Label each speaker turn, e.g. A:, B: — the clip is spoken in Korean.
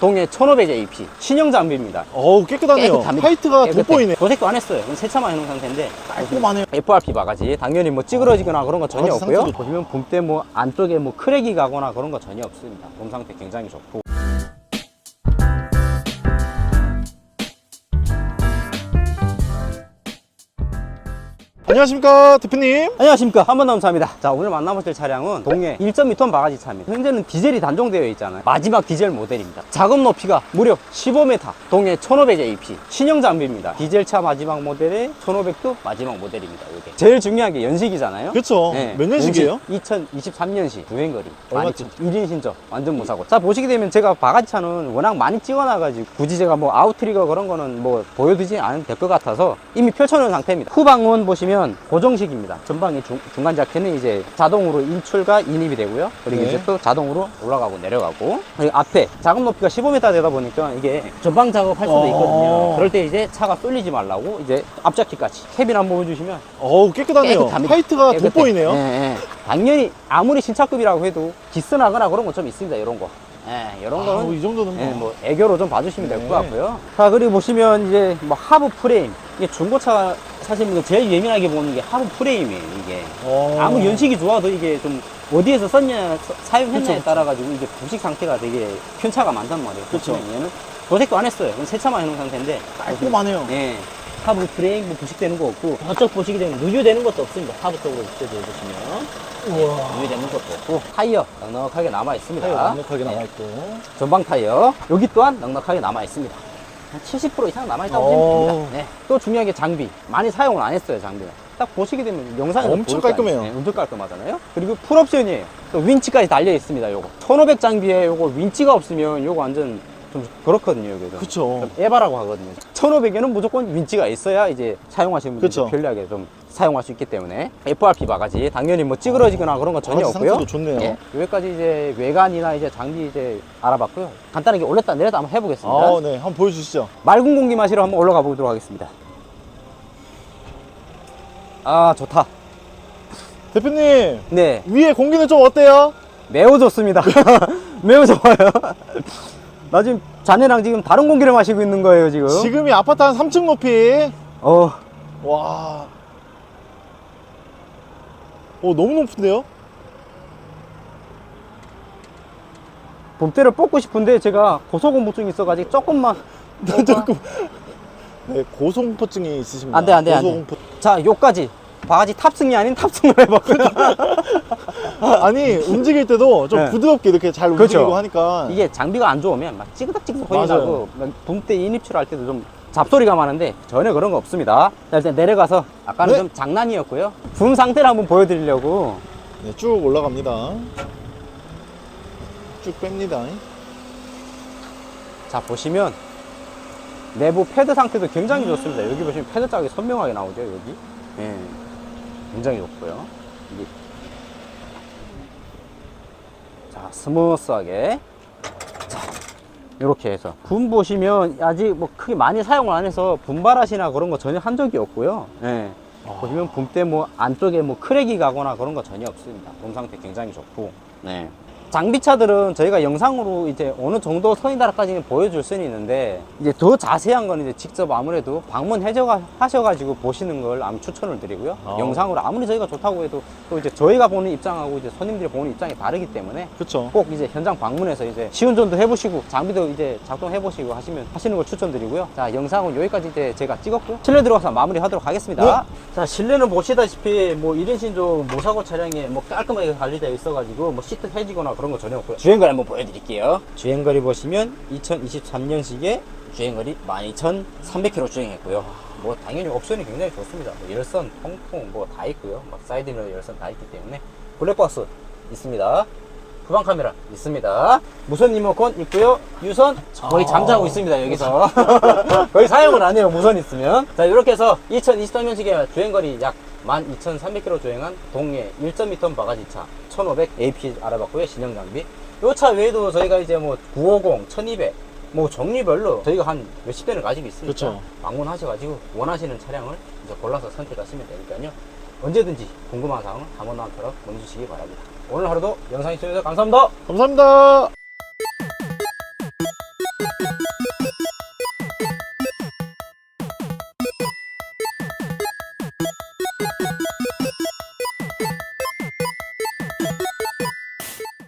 A: 동해 1500JP 신형 장비입니다.
B: 어우 깨끗하네요.
A: 깨끗합니다.
B: 화이트가
A: 깨끗해.
B: 돋보이네.
A: 도색도 안 했어요. 이건 세차만 해놓은 상태인데
B: 깔끔하네요.
A: FRP 바가지 당연히 뭐 찌그러지거나 그런 거 전혀
B: 바가지
A: 없고요.
B: 상태도
A: 보시면 봄때 뭐 안쪽에 뭐 크랙이 가거나 그런 거 전혀 없습니다. 봄 상태 굉장히 좋고.
B: 안녕하십니까 대표님.
A: 안녕하십니까. 한 번 더 감사합니다. 자 오늘 만나보실 차량은 동해 1.2톤 바가지 차입니다. 현재는 디젤이 단종되어 있잖아요. 마지막 디젤 모델입니다. 작업 높이가 무려 15m 동해 1500JP 신형 장비입니다. 디젤차 마지막 모델의 1500도 마지막 모델입니다 이게. 제일 중요한 게 연식이잖아요.
B: 그렇죠.
A: 네,
B: 몇 년식이에요?
A: 2023년식 주행거리.
B: 얼마쯤?
A: 1인 신적 완전 무사고. 자 보시게 되면 제가 바가지 차는 워낙 많이 찍어놔가지고 굳이 제가 뭐 아웃트리거 그런 거는 뭐 보여드리지 않아도 될것 같아서 이미 펼쳐놓은 상태입니다. 후방은 보시면 고정식입니다 전방의 중, 중간 자켓은 이제 자동으로 인출과 인입이 되고요 그리고
B: 네.
A: 이제 또 자동으로 올라가고 내려가고 그리고 앞에 작업 높이가 15m 되다 보니까 이게 전방 작업할 수도
B: 어.
A: 있거든요 그럴 때 이제 차가 쏠리지 말라고 이제 앞자키까지 캐빈 한번 보여주시면
B: 어우 깨끗하네요.
A: 깨끗합니다.
B: 화이트가
A: 깨끗해.
B: 돋보이네요.
A: 예, 예. 당연히 아무리 신차급이라고 해도 기스나거나 그런 건 좀 있습니다. 이런 거. 예, 이런 거는
B: 이 정도는 뭐.
A: 예, 뭐 애교로 좀 봐주시면 될것
B: 네.
A: 같고요. 자 그리고 보시면 이제 뭐 하부 프레임 이게 중고차 사실 뭐 제일 예민하게 보는 게 하부 프레임이에요. 이게
B: 어.
A: 아무 연식이 좋아도 이게 좀 어디에서 썼냐 서- 사용했냐에
B: 그쵸, 그쵸.
A: 따라 가지고 이게 부식 상태가 되게 편차가 많단 말이에요.
B: 그쵸.
A: 보시면 얘는 도색도 안 했어요. 그건 세차만 해놓은 상태인데
B: 깔끔하네요.
A: 예. 하부 프레임 뭐 부식되는 거 없고 저쪽 보시게 되면 누유되는 것도 없습니다. 하부 쪽으로 비춰져 보시면
B: 우와.
A: 누유되는 것도 없고 타이어 넉넉하게 남아 있습니다.
B: 타이어 넉넉하게
A: 네.
B: 남아있고.
A: 전방 타이어 여기 또한 넉넉하게 남아 있습니다. 한70% 이상 남아 있다고 보시면
B: 오.
A: 됩니다. 네. 또 중요한 게 장비 많이 사용을 안 했어요 장비는. 딱 보시게 되면 영상에
B: 엄청 깔끔해요.
A: 네, 엄청 깔끔하잖아요. 그리고 풀옵션이에요. 또 윈치까지 달려 있습니다. 요거 1500 장비에 요거 윈치가 없으면 요거 완전 좀 그렇거든요.
B: 그쵸.
A: 좀 에바라고 하거든요. 1500에는 무조건 윈치가 있어야 이제 사용하시는
B: 그쵸.
A: 편리하게 좀 사용할 수 있기 때문에 FRP 바가지 당연히 뭐 찌그러지거나 그런 거 전혀
B: 바가지
A: 없고요.
B: 상태도 좋네요.
A: 예, 여기까지 이제 외관이나 이제 장비 이제 알아봤고요. 간단하게 올렸다 내렸다 한번 해보겠습니다.
B: 아, 네. 한번 보여주시죠.
A: 맑은 공기 마시러 한번 올라가 보도록 하겠습니다. 아 좋다.
B: 대표님,
A: 네,
B: 위에 공기는 좀 어때요?
A: 매우 좋습니다. 매우 좋아요. 나 지금 자네랑 지금 다른 공기를 마시고 있는 거예요 지금.
B: 지금이 아파트 한 3층 높이.
A: 어.
B: 와. 오, 너무 높은데요?
A: 봄때를 뽑고 싶은데 제가 고소공포증이 있어가지고 조금만
B: 조금. 네, 고소공포증이 있으십니다.
A: 안 돼, 안 돼, 안 돼.
B: 고소공포...
A: 자 요까지 바가지 탑승이 아닌 탑승을 해봤고요
B: 아니, 움직일 때도 좀
A: 네.
B: 부드럽게 이렇게 잘
A: 그렇죠.
B: 움직이고 하니까.
A: 이게 장비가 안 좋으면 막 찌그덕찌그덕 소리
B: 맞아요.
A: 나고 막 봄때 인입출할 때도 좀 잡소리가 많은데 전혀 그런 거 없습니다 자 일단 내려가서 아까는
B: 네.
A: 좀 장난이었고요 붐 상태를 한번 보여드리려고
B: 네, 쭉 올라갑니다. 쭉 뺍니다.
A: 자 보시면 내부 패드 상태도 굉장히 좋습니다 여기 보시면 패드 짝이 선명하게 나오죠 여기 예, 굉장히 좋고요 여기. 자 스무스하게 자 이렇게 해서. 분 보시면 아직 뭐 크게 많이 사용을 안 해서 분발하시나 그런 거 전혀 한 적이 없고요. 예. 보시면 붐 때 뭐 안쪽에 뭐 크랙이 가거나 그런 거 전혀 없습니다. 봄 상태 굉장히 좋고. 네. 장비차들은 저희가 영상으로 이제 어느 정도 선이다라까지는 보여줄 수는 있는데 이제 더 자세한 거는 이제 직접 아무래도 방문해 하셔가지고 보시는 걸 아무 추천을 드리고요.
B: 아.
A: 영상으로 아무리 저희가 좋다고 해도 또 이제 저희가 보는 입장하고 이제 손님들이 보는 입장이 다르기 때문에
B: 그쵸.
A: 꼭 이제 현장 방문해서 이제 시운전도 해보시고 장비도 이제 작동해보시고 하시면 하시는 걸 추천드리고요. 자 영상은 여기까지 이제 제가 찍었고요. 실내 들어가서 마무리하도록 하겠습니다. 자 실내는 보시다시피 뭐 1인 신조 모사고 차량에 뭐 깔끔하게 관리되어 있어가지고 뭐 시트 해지거나 그런 거 전혀 없고요. 주행거리 한번 보여드릴게요. 주행거리 보시면 2023년식에 주행거리 12,300km 주행했고요. 뭐 당연히 옵션이 굉장히 좋습니다. 뭐 열선, 통풍 뭐 다 있고요. 막 사이드미러 열선 다 있기 때문에 블랙박스 있습니다. 후방 카메라 있습니다. 무선 리모컨 있고요. 유선 거의
B: 아.
A: 잠자고 있습니다. 여기서 거의 사용을 안 해요. 무선 있으면. 자 이렇게 해서 2023년식에 주행거리 약 12,300km 주행한 동해 1.2톤 바가지차 1,500 AP 알아봤고요. 신형 장비. 요차 외에도 저희가 이제 뭐 950, 1200, 뭐 종류별로 저희가 한 몇십 대를 가지고 있으니까
B: 그쵸.
A: 방문하셔가지고 원하시는 차량을 이제 골라서 선택하시면 되니까요. 언제든지 궁금한 사항은 한번나한테로 보내주시기 바랍니다. 오늘 하루도 영상 시청해주셔서 감사합니다.
B: 감사합니다.